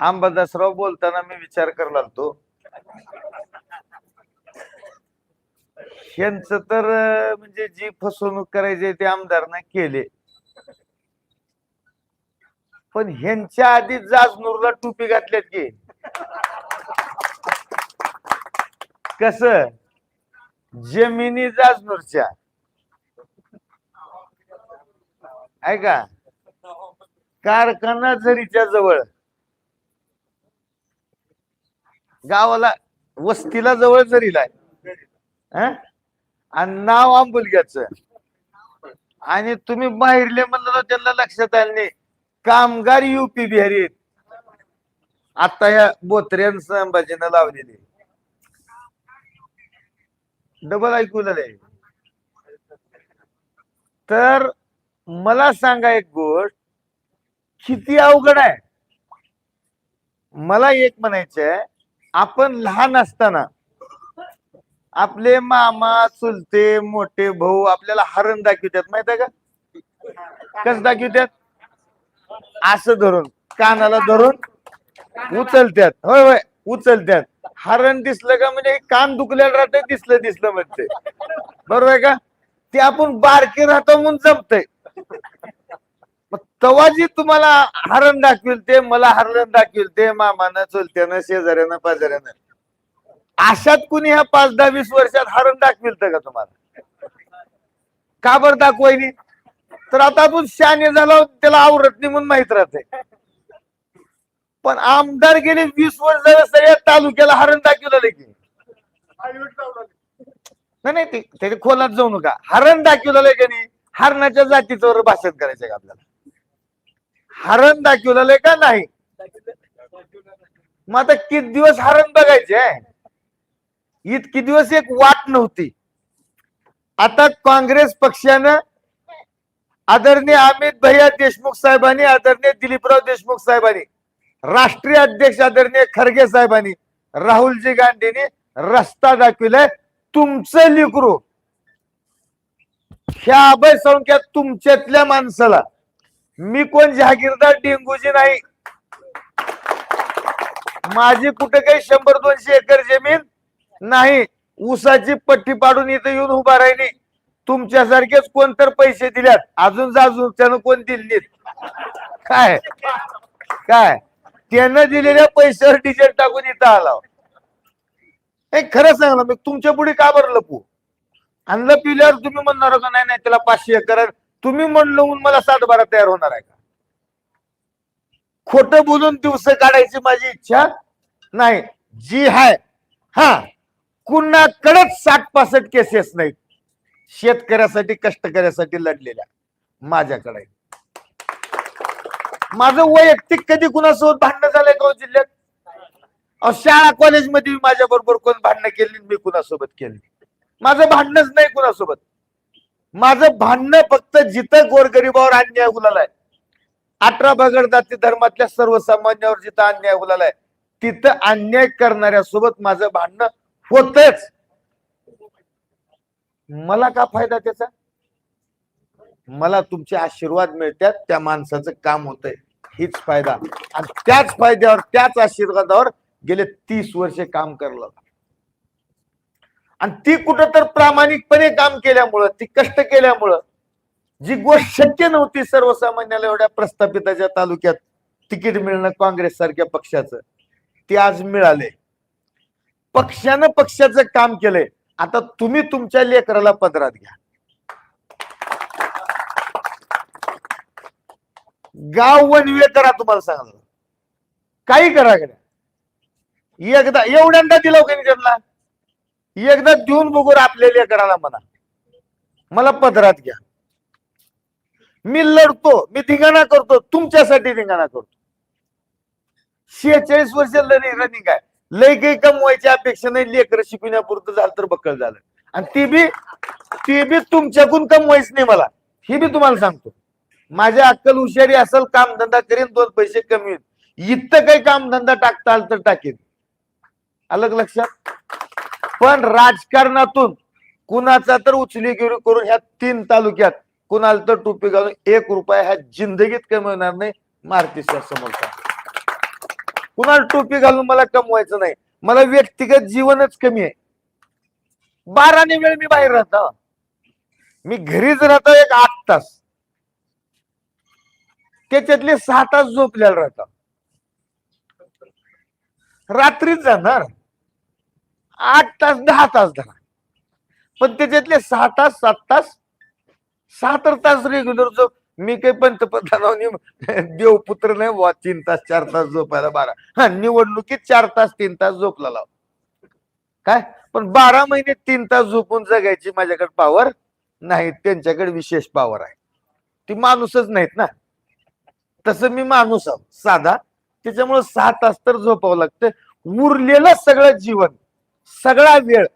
अंबादासराव बोलताना मी विचार करला लागतो ह्यांच तर म्हणजे जी फसवणूक करायची ते आमदारनं केले. पण ह्यांच्या आधी जाजनूरला टोपी घातल्यात की. कस? जमिनी जाजनूरच्या. ऐका कारखाना झरीच्या जवळ. गावाला वस्तीला जवळ जरीला आहे. आणि नाव आंबुलग्याच. आणि तुम्ही बाहेरले म्हणलं त्यांना लक्षात आलं नाही. कामगार युपी बिहारीत. आता या बोत्र्यान संभाजीनं लावलेली. डबल ऐकू झालंय तर मला सांगा एक गोष्ट. किती अवघड आहे. मला एक म्हणायचं आहे आपण लहान असताना आपले मामा चुलते मोठे भाऊ आपल्याला हरण दाखवतात माहीत आहे का? कस दाखवतात? असं धरून कानाला धरून उचलत्यात होय होय उचलत्यात हरण दिसलं का म्हणजे कान दुखलेलं राहतं दिसलं दिसलं म्हणते. बरोबर आहे का? ते आपण बारके राहतो म्हणून जमतय. तवा जी तुम्हाला हरण दाखविल ते मला हरण दाखविल ते मामानं चुलत्यानं शेजाऱ्यानं पाजाऱ्यानं. अशात कुणी ह्या पाच दहा वीस वर्षात हरण दाखविल का तुम्हाला? का बरं दाखवायनी तर आता आपण शाने झाला त्याला आवरत नाही म्हणून माहीत राहते पण आमदार गेले वीस वर्ष झालं सगळ्या तालुक्याला हरण दाखवलं की. नाही नाही ते त्याच्या खोलात जाऊ नका. हरण दाखवलं की नाही हरणाच्या जातीचं भाषण करायचं का आपल्याला? हरण दाखवलेलं का नाही? मग आता किती दिवस हरण बघायचे? इतकी दिवस एक वाट नव्हती. आता काँग्रेस पक्षानं आदरणीय अमित भैया देशमुख साहेबांनी आदरणीय दिलीपराव देशमुख साहेबांनी राष्ट्रीय अध्यक्ष आदरणीय खरगे साहेबांनी राहुलजी गांधींनी रस्ता दाखविलाय. तुमचं लिकरू ह्या अभय संख्यात तुमच्यातल्या माणसाला मी कोण जहागीरदार डेंगूजी नाही. माझी कुठे काही शंभर दोनशे एकर जमीन नाही. ऊसाची पट्टी पाडून इथं येऊन उभा राहिली. तुमच्यासारखेच कोण तर पैसे दिल्यात. अजून जाजून त्यानं कोण दिली काय? काय? त्यानं दिलेल्या पैशावर डिझेल टाकून इथं आला. खरं सांग ना मी तुमच्यापुढे का बरं लपू? आणि लपिल्यावर तुम्ही म्हणणार का नाही नाही त्याला पाचशे एकर तुम्ही म्हणलं मला सातबारा तयार होणार आहे का? खोट बोलून दिवस काढायची माझी इच्छा नाही. जी हाय हा कुणाकडेच साठ पासष्ट केसेस नाहीत. शेतकऱ्यासाठी कष्टकऱ्यासाठी लढलेल्या माझ्याकडे. माझं वैयक्तिक कधी कुणासोबत भांडणं झालंय का जिल्ह्यात? शाळा कॉलेजमध्ये माझ्या बरोबर कोण भांडणं केली मी कुणासोबत केली? माझं भांडणच नाही कुणासोबत. माझं भांडणं फक्त जिथं गोरगरिबावर अन्याय उलालाय अठरा बगड जाती धर्मातल्या सर्वसामान्यावर जिथं अन्याय उलालाय तिथं अन्याय करणाऱ्या सोबत माझं भांडणं होतच. मला का फायदा त्याचा? मला तुमचे आशीर्वाद मिळतात त्या माणसाचं काम होतंय. हीच फायदा. आणि त्याच फायद्यावर त्याच आशीर्वादावर गेले तीस वर्षे काम करलं. आणि ती कुठं तर प्रामाणिकपणे काम केल्यामुळं ती कष्ट केल्यामुळं जी गोष्ट शक्य नव्हती सर्वसामान्याला एवढ्या प्रस्थापिताच्या तालुक्यात तिकीट मिळणं काँग्रेस सारख्या पक्षाचं ते आज मिळाले. पक्षानं पक्षाचं काम केलंय. आता तुम्ही तुमच्या लेकराला पदरात घ्या. गाव वनवे करा तुम्हाला सांगलं काही करा एकदा एवढ्यांदा दिला त्यांना? एकदा देऊन बघू आपल्या लेकराला म्हणा. मला पदरात घ्या. मी लढतो मी धिंगाणा करतो तुमच्यासाठी धिंगाणा करतो. शेहेचाळीस वर्ष रनिंग आहे. लय काही कमवायची अपेक्षा नाही लेकर शिकविण्यापुरतं झालं तर बक्कल झालं. आणि ती बी ती बी तुमच्याकडून कमवायच नाही मला. हे बी तुम्हाला सांगतो. माझ्या अक्कल हुशारी असेल कामधंदा करीन दोन पैसे कमी होईल. इतकं काही कामधंदा टाकता आलं तर टाकेन. अलग लक्षात? पण राजकारणातून कुणाचा तर उचलीगिरी करून ह्या तीन तालुक्यात कुणाला तर टोपी घालून एक रुपया ह्या जिंदगीत कमवणार नाही मारुतीच्या समोरचा. कुणाला टोपी घालून मला कमवायचं नाही. मला व्यक्तिगत जीवनच कमी आहे. बाराने वेळ मी बाहेर राहतो. मी घरीच राहतो एक आठ तास. त्याच्यातले सहा तास झोपलेला राहतात रात्रीच जाणार. आठ तास दहा तास धरा. पण त्याच्यातले सहा तास सात तास सहा तर तास रेग्युलर झोप. मी काही पंतप्रधान देवपुत्र नाही वा तीन तास चार तास झोपायला बारा. हा निवडणुकीत चार तास तीन तास झोपला लाव. काय? पण बारा महिने तीन तास झोपून जगायची माझ्याकडे पावर नाही त्यांच्याकडे विशेष पावर आहे. ती माणूसच नाहीत ना. तसं मी माणूस आहो साधा. त्याच्यामुळे सहा तास तर झोपावं लागतं. उरलेलं सगळं जीवन सगळा वेळ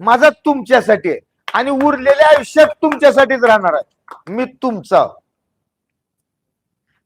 माझा तुमच्यासाठी आहे. आणि उरलेल्या आयुष्यात तुमच्यासाठीच राहणार आहे. मी तुमचा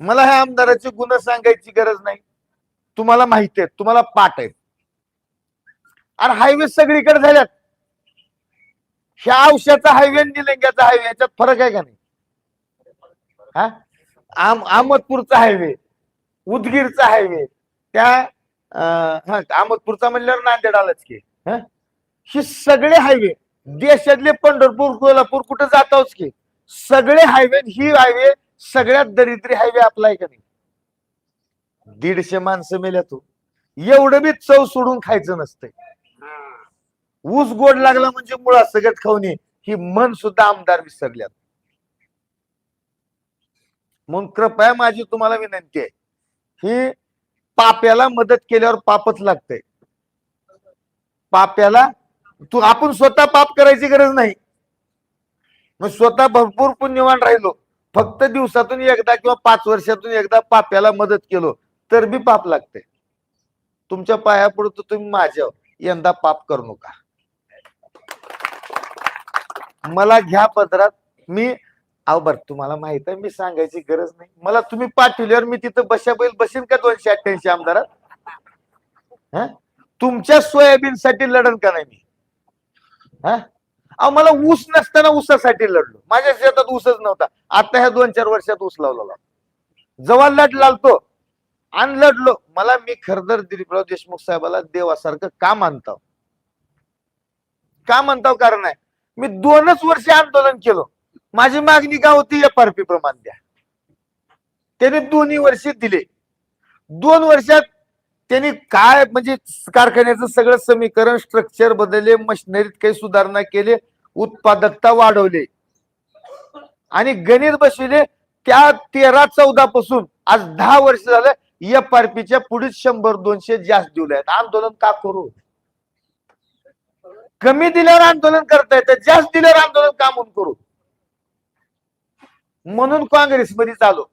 मला ह्या आमदाराचे गुण सांगायची गरज नाही. तुम्हाला माहिती आहे तुम्हाला पाठ आहे. अरे हायवे सगळीकडे झाल्यात. ह्या औषधाचा हायवे आणि निलंग्याचा हायवे याच्यात फरक आहे का नाही? हा? आम अहमदपूरचा हायवे उदगीरचा हायवे त्या हा अहमदपूरचा म्हणल्यावर नांदेड आलाच की. हा? सगळे हायवे देशातले पंढरपूर कोल्हापूर कुठं जाताच की. सगळे हायवे ही हायवे सगळ्यात दरिद्री हायवे आपला आहे का नाही? दीडशे माणसं मेल्या तू. एवढं बी चव सोडून खायचं नसतंय. ऊस गोड लागला म्हणजे मुळा सगळ्यात खाऊन ही मन सुद्धा आमदार विसरल्यात. म्हणून कृपया माझी तुम्हाला विनंती आहे. ही पाप्याला मदत केल्यावर पापच लागतंय. पाप्याला तू आपण स्वतः पाप करायची गरज नाही. मग स्वतः भरपूर पुण्यवान राहिलो. फक्त दिवसातून एकदा किंवा पाच वर्षातून एकदा पाप्याला मदत केलो तर बी पाप लागते तुमच्या पाया पडतो तुम्ही माझ्या यंदा पाप करू नका. मला घ्या पदरात मी अहो बर तुम्हाला माहीत आहे मी सांगायची गरज नाही. मला तुम्ही पाठवल्यावर मी तिथं बशा बैल बसेन का दोनशे अठ्ठ्याऐंशी आमदारात? हा? तुमच्या सोयाबीन साठी लढन का नाही मी? हा? अहो मला ऊस नसताना ऊसासाठी लढलो. माझ्या शेतात ऊसच नव्हता. आता ह्या दोन चार वर्षात ऊस लावला जवळ लढ लावतो आणि लढलो मला मी खरदर दिलीपराव देशमुख साहेबाला देवासारखं का मानतो का मानताव कारण आहे? मी दोनच वर्ष आंदोलन केलं. माझी मागणी का होती एफआरपी प्रमाण द्या. त्याने दोन्ही वर्षे दिले. दोन वर्षात त्यांनी काय म्हणजे कारखान्याचं सगळं समीकरण स्ट्रक्चर बदलले मशिनरीत काही सुधारणा केले उत्पादकता वाढवले. आणि गणित बसविले त्या तेरा चौदा पासून आज दहा वर्ष झालं एफआरपीच्या पुढील शंभर दोनशे जास्त दिले आहेत. आंदोलन का करू? कमी दिल्यावर आंदोलन करता येतं जास्त दिल्यावर आंदोलन का म्हणून करू? म्हणून काँग्रेसमध्ये चालू.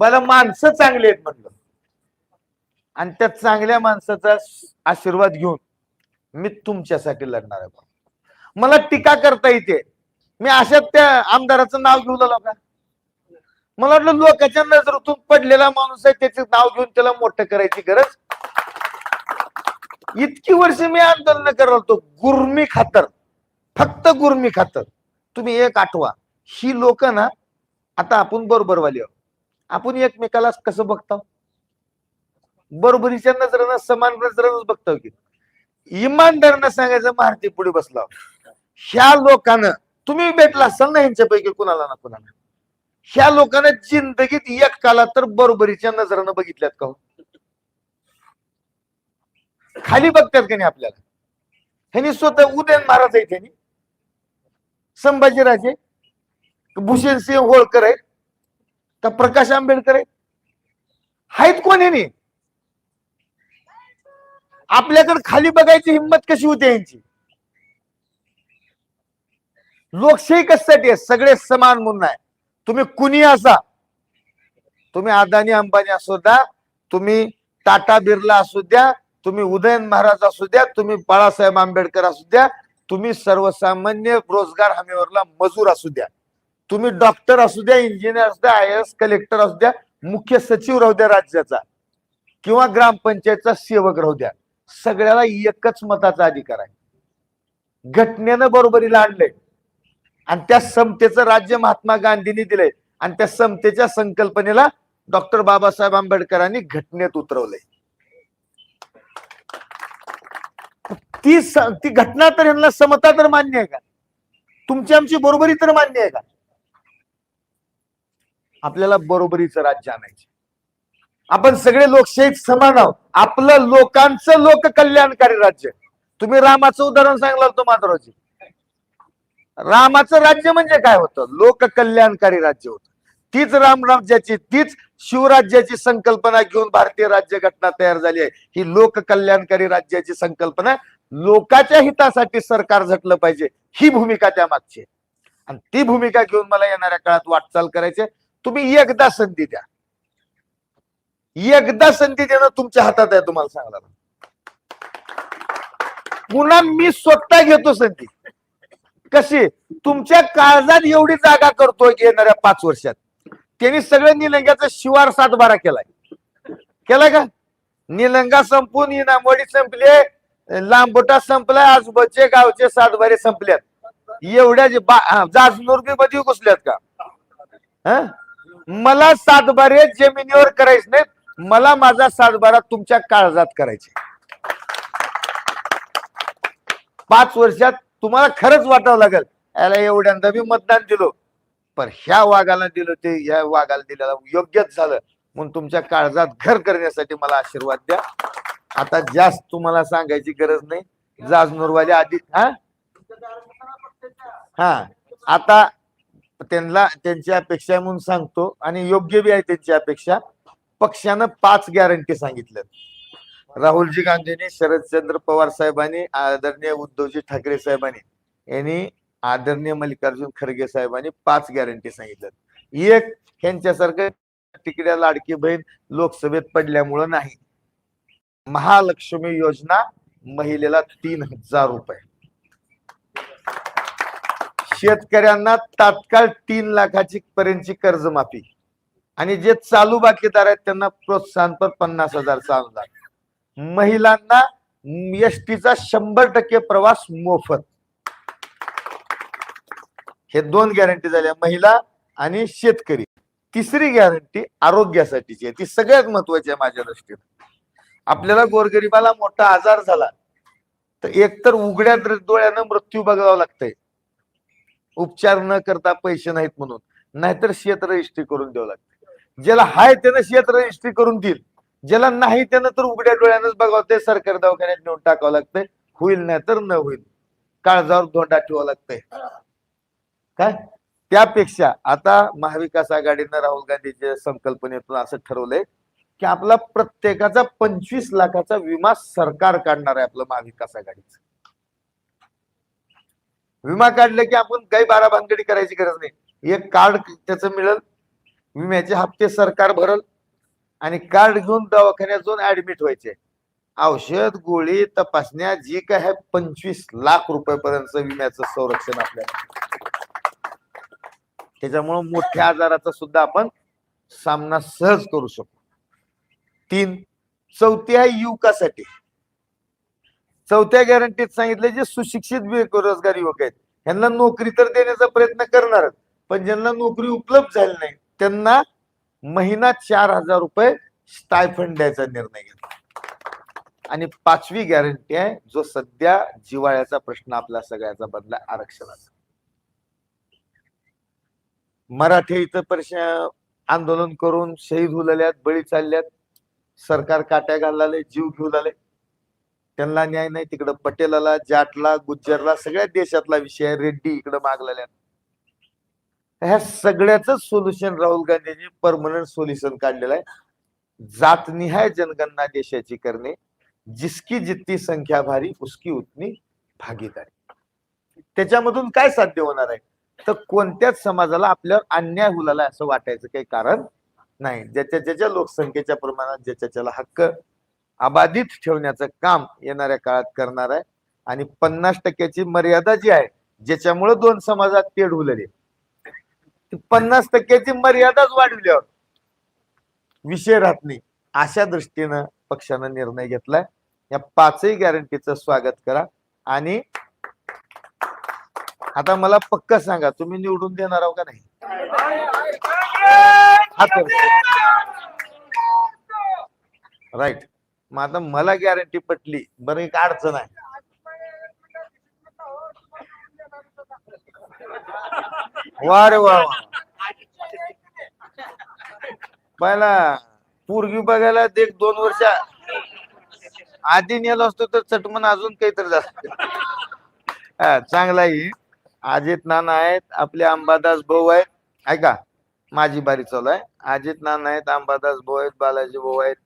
मला माणसं चांगली आहेत म्हणलं. आणि त्या चांगल्या माणसाचा आशीर्वाद घेऊन मी तुमच्यासाठी लढणार आहे मला टीका करता येते. मी अशा त्या आमदाराचं नाव घेऊन लागलो का? मला वाटलं लोकांच्या नजरेतून पडलेला माणूस आहे त्याचे नाव घेऊन त्याला मोठं करायची गरज. इतकी वर्ष मी आंदोलन करत होतो. गुरमी खातर. फक्त गुरमी खात. तुम्ही एक आठवा. ही लोक ना आता आपण बरोबर वाली आहोत. आपण एकमेकाला कसं बघतो बरोबरीच्या नजरेनं समान नजरेनं बघतो की. इमानदारनं सांगायचं भारती पुढे बसला ह्या लोकांना तुम्ही भेटला असाल ना ह्यांच्यापैकी कुणाला ना कुणाला? ह्या लोकांना जिंदगीत एक काला तर बरोबरीच्या नजरानं बघितल्यात का हो? खाली बघतात का नाही आपल्याला? ह्यांनी स्वतः उदयन महाराज आहे त्यांनी संभाजीराजे भूषण सिंह होळकर आहेत का प्रकाश आंबेडकर आहेत? आहेत कोण ह्यांनी आपल्याकडे खाली बघायची हिंमत कशी होती यांची? लोकशाही कशासाठी आहे? सगळे समान म्हणून आहे. तुम्ही कुणी असा? तुम्ही अदानी अंबानी असू द्या तुम्ही टाटा बिर्ला असू द्या तुम्ही उदयन महाराज असू द्या तुम्ही बाळासाहेब आंबेडकर असू द्या तुम्ही सर्वसामान्य रोजगार हमीवरला मजूर असू द्या. तुम्ही डॉक्टर असू द्या इंजिनियर असू द्या आय एस कलेक्टर असू द्या मुख्य सचिव राहू द्या राज्याचा किंवा ग्रामपंचायतचा सेवक राहू द्या. सगळ्याला एकच मताचा अधिकार आहे. घटनेनं बरोबरीला आणलंय आणि त्या समतेचं राज्य महात्मा गांधींनी दिलंय. आणि त्या समतेच्या संकल्पनेला डॉक्टर बाबासाहेब आंबेडकरांनी घटनेत उतरवलंय. ती ती घटना तर यांना समता तर मान्य आहे का? तुमची आमची बरोबरी तर मान्य आहे का? आपल्याला बरोबरीचं राज्य आणायचे आपण सगळे लोकशाहीत समान आहोत. आपलं लोकांचं लोक कल्याणकारी राज्य तुम्ही रामाचं उदाहरण सांगला होतं माधवरावजी. रामाचं राज्य म्हणजे काय होतं? लोक कल्याणकारी राज्य होतं. तीच रामराज्याची तीच शिवराज्याची संकल्पना घेऊन भारतीय राज्यघटना तयार झाली आहे. ही लोक कल्याणकारी राज्याची संकल्पना लोकाच्या हितासाठी सरकार झटलं पाहिजे ही भूमिका त्या मागची आणि ती भूमिका घेऊन मला येणाऱ्या काळात वाटचाल करायची तुम्ही एकदा संधी द्या. एकदा संधी देणं तुमच्या हातात आहे तुम्हाला सांगणार पुन्हा मी स्वतः घेतो संधी. कशी? तुमच्या काळजात एवढी जागा करतोय येणाऱ्या पाच वर्षात. त्यांनी सगळं निलंग्याचा शिवार सातबारा केलाय. केलाय का? निलंगा संपून इनामवाडी संपले लांबोटा संपलाय आजूबाजूचे गावचे सातबारे संपल्यात. एवढ्या जे बा- मध्ये घुसल्यात का? हा? मला सातबारे जमिनीवर करायचे नाहीत. मला माझा सातबारा तुमच्या काळजात करायचे. पाच वर्षात तुम्हाला खरंच वाटावं लागेल. याला एवढ्यांदा मी मतदान दिलो. पण ह्या वाघाला दिलं ते ह्या वाघाला दिलेला योग्यच झालं. म्हणून तुमच्या काळजात घर करण्यासाठी मला आशीर्वाद द्या. आता जास्त तुम्हाला सांगायची गरज नाही. जाजनूरवाले आधी हा? हा. आता त्यांना त्यांची अपेक्षा आहे म्हणून सांगतो. आणि योग्य बी आहे त्यांची अपेक्षा. पक्षानं पाच गॅरंटी सांगितल्या राहुलजी गांधींनी शरदचंद्र पवार साहेबांनी आदरणीय उद्धवजी ठाकरे साहेबांनी यांनी आदरणीय मल्लिकार्जुन खरगे साहेबांनी पाच गॅरंटी सांगितल्यात. एक ह्यांच्यासारखं तिकड्या लाडकी बहीण लोकसभेत पडल्यामुळं नाही. महालक्ष्मी योजना महिलेला तीन हजार रुपये. शेतकऱ्यांना तात्काळ तीन लाखाची पर्यंतची कर्जमाफी. आणि जे चालू बाकीदार आहेत त्यांना प्रोत्साहनपर पन्नास हजारचा अनुदान. महिलांना एसटीचा शंभर टक्के प्रवास मोफत. हे दोन गॅरंटी झाल्या महिला आणि शेतकरी. तिसरी गॅरंटी आरोग्यासाठीची आहे. ती सगळ्यात महत्वाची आहे माझ्या दृष्टीने. आपल्याला गोरगरिबाला मोठा आजार झाला तर एकतर उघड्या डोळ्यानं मृत्यू बघावा लागतंय. उपचार न करता पैसे नाहीत म्हणून. नाहीतर शेत रजिस्ट्री करून द्यावं लागतं ज्याला हाय त्यानं शेत रजिस्ट्री करून देईल. ज्याला नाही त्यानं तर उघड्या डोळ्यानंच बघावं ते सरकारी दवाखान्यात नेऊन टाकावं लागतंय. होईल नाही तर न होईल. काळजावर धोंडा ठेवावं लागतंय. काय? त्यापेक्षा आता महाविकास आघाडीनं राहुल गांधीच्या संकल्पनेतून असं ठरवलंय की आपला प्रत्येकाचा पंचवीस लाखाचा विमा सरकार काढणार आहे आपलं महाविकास आघाडीचं. विमा काढलं की आपण काही बारा भानगडी करायची गरज नाही. एक कार्ड त्याचं मिळेल विम्याचे हप्ते सरकार भरल आणि कार्ड घेऊन दवाखान्यात जाऊन ऍडमिट व्हायचे. औषध गोळी तपासण्या जी काय आहे पंचवीस लाख रुपयापर्यंत विम्याचं संरक्षण आपल्याला. त्याच्यामुळं मोठ्या आजाराचा सुद्धा आपण सामना सहज करू शकतो तीन चौथी आहे युवकासाठी. चौथ्या गॅरंटीत सांगितलं जे सुशिक्षित बेरोजगार युवक आहेत. यांना नोकरी तर देण्याचा प्रयत्न करणार पण ज्यांना नोकरी उपलब्ध झाली नाही त्यांना महिना चार हजार रुपये स्टायफंड द्यायचा निर्णय घेतला. आणि पाचवी गॅरंटी आहे जो सध्या जिवाळ्याचा प्रश्न आपला सगळ्याचा बदला आरक्षणाचा. मराठे इथं परिष आंदोलन करून शहीद उलल्यात बळी चालल्यात. सरकार काट्या घालाले जीव घेऊन आले. त्यांना न्याय नाही तिकडं पटेलाला जाटला गुज्जरला सगळ्या देशातला विषय रेड्डी इकडं मागलेल्या ह्या सगळ्याच सोल्युशन राहुल गांधींनी परमनंट सोल्युशन काढलेलं आहे. जातनिहाय जनगणना देशाची करणे जिसकी जितकी संख्या भारी उसकी उतनी भागीदारी. त्याच्यामधून काय साध्य होणार आहे? तर कोणत्याच समाजाला आपल्यावर अन्याय होलाला असं वाटायचं काही कारण नाही ज्याच्या ज्याच्या लोकसंख्येच्या प्रमाणात ज्याच्या ज्याला हक्क अबाधित ठेवण्याचं काम येणाऱ्या काळात करणार आहे आणि पन्नास टक्क्याची मर्यादा जी आहे ज्याच्यामुळे दोन समाजात तेढ उलले. पन्नास टक्क्याची मर्यादाच वाढवल्यावर विषय राहत नाही. अशा दृष्टीनं पक्षानं निर्णय घेतलाय. या पाचही गॅरंटीचं स्वागत करा. आणि आता मला पक्क सांगा तुम्ही निवडून देणार आहो का नाही? हात राईट. मग आता मला गॅरंटी पटली. बरं एक अडचण आहे. वा रे वा वा. पहिला पूर्वी बघायला देख एक दोन वर्ष आधी नेलो असतो तर चटमन अजून काहीतरी जास्त. हा, चांगला आहे. नाना आहेत. आपले अंबादास भाऊ आहेत. ऐका. माझी बारी चालू आहे. अजित नाना आहेत अंबादास भाऊ आहेत बालाजी भाऊ आहेत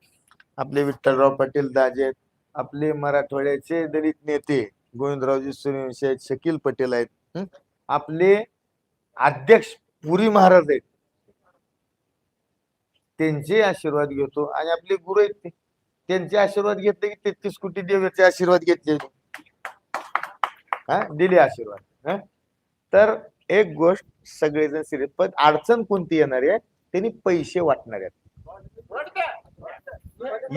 आपले विठ्ठलराव पाटील दाजे आहेत आपले मराठवाड्याचे दलित नेते गोविंदरावजी सूर्यवंशी आहेत शकील पटेल आहेत आपले अध्यक्ष पुरी महाराज आहेत. त्यांचे आशीर्वाद घेतो आणि आपले गुरु आहेत ते. त्यांचे आशीर्वाद घेतले की तेहतीस कोटी देवाचे आशीर्वाद घेतले. हा दिले आशीर्वाद तर एक गोष्ट सगळेजण सिरियस पण अडचण कोणती येणार आहे? त्यांनी पैसे वाटणार आहेत.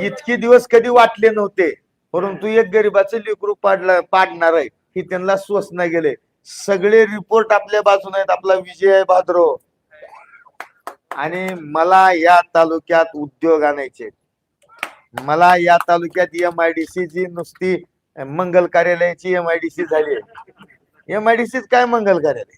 इतके दिवस कधी वाटले नव्हते. परंतु एक गरीबाचं लेकरू पाडला पाडणार आहे. की त्यांना स्वसना गेले. सगळे रिपोर्ट आपल्या बाजूने आहेत. आपला विजय आहे भाद्रो. आणि मला या तालुक्यात उद्योग आणायचे मला या तालुक्यात एम आय डी सी जी नुसती मंगल कार्यालयाची एम आय डी सी झाली आहे. एम आय डी सीत काय मंगल कार्यालय?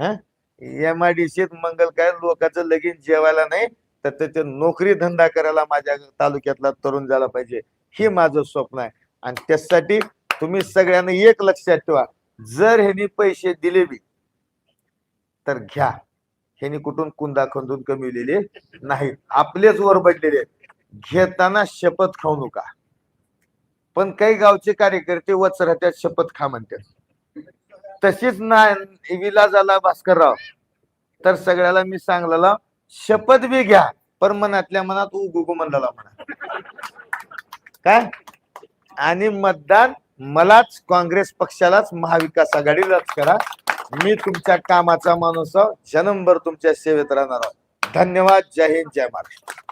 एम आय डी सीत मंगल काय लोकांचं लगीन जेवायला नाही तर त्याचे नोकरी धंदा करायला माझ्या तालुक्यातला तरुण झाला पाहिजे. हे माझं स्वप्न आहे. आणि त्यासाठी तुम्ही सगळ्यांना एक लक्षात ठेवा. जर ह्यानी पैसे दिले बी तर घ्या. ह्यानी कुठून कुंदा खंदून कमिवलेले नाहीत. आपलेच वर पडलेले घेताना शपथ खाऊ नका. पण काही गावचे कार्यकर्ते वचरात्यात शपथ खा म्हणतात. तशीच ना विलाजाला भास्करराव. तर सगळ्याला मी सांगलेला शपथ बी घ्या पण मनातल्या मनात उगुगु म्हणला म्हणा. काय? आणि मतदान मलाच काँग्रेस पक्षालाच महाविकास आघाडीलाच करा. मी तुमच्या कामाचा माणूस आहो. जन्मभर तुमच्या सेवेत राहणार आहोत धन्यवाद. जय हिंद जय महाराष्ट्र.